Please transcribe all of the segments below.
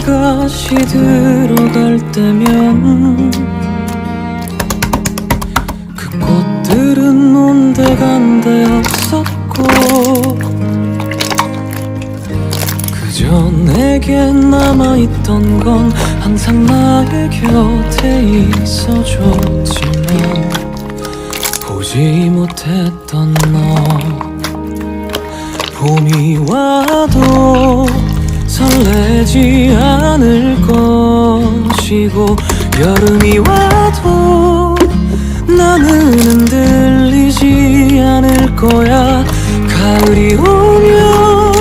다 내가 시들어갈 때면 그 꽃들은 온데 간데 없었고 그저 내게 남아있던 건 항상 나의 곁에 있어줬지만 보지 못했던 너. 봄이 와도 설레지 않을 것이고 여름이 와도 나는 흔들리지 않을 거야. 가을이 오면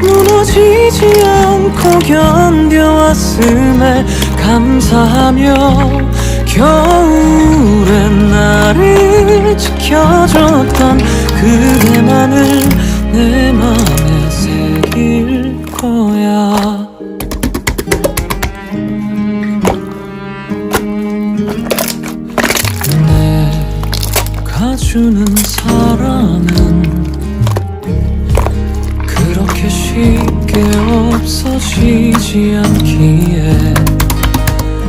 무너지지 않고 견뎌왔음에 감사하며 겨울엔 나를 지켜줬 주는 사랑은 그렇게 쉽게 없어지지 않기에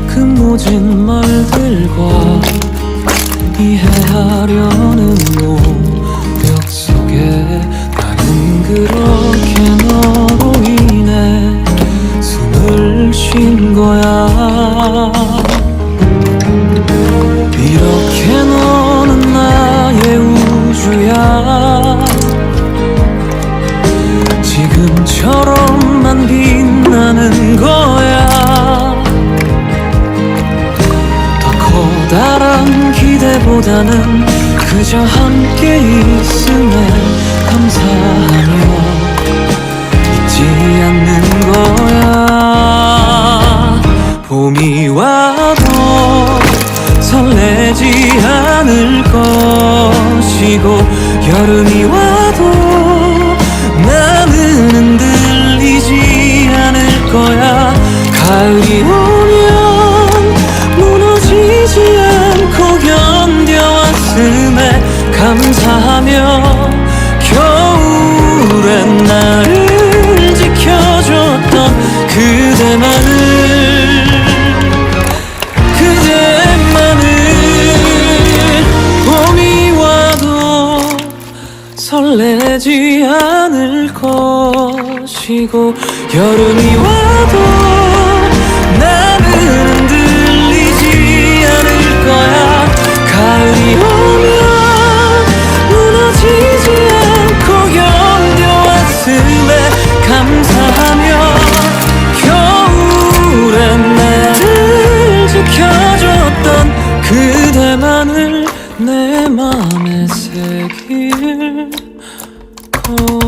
그 모진 말들과 이해하려는 노력 속에 나는 그렇게 너로 인해 숨을 쉰 거야. 이렇게 기대보다는 그저 함께 있음에 감사하며 잊지 않는 거야. 봄이 와도 설레지 않을 것이고 여름이 와 설레지 않을 것이고 여름이 와도 그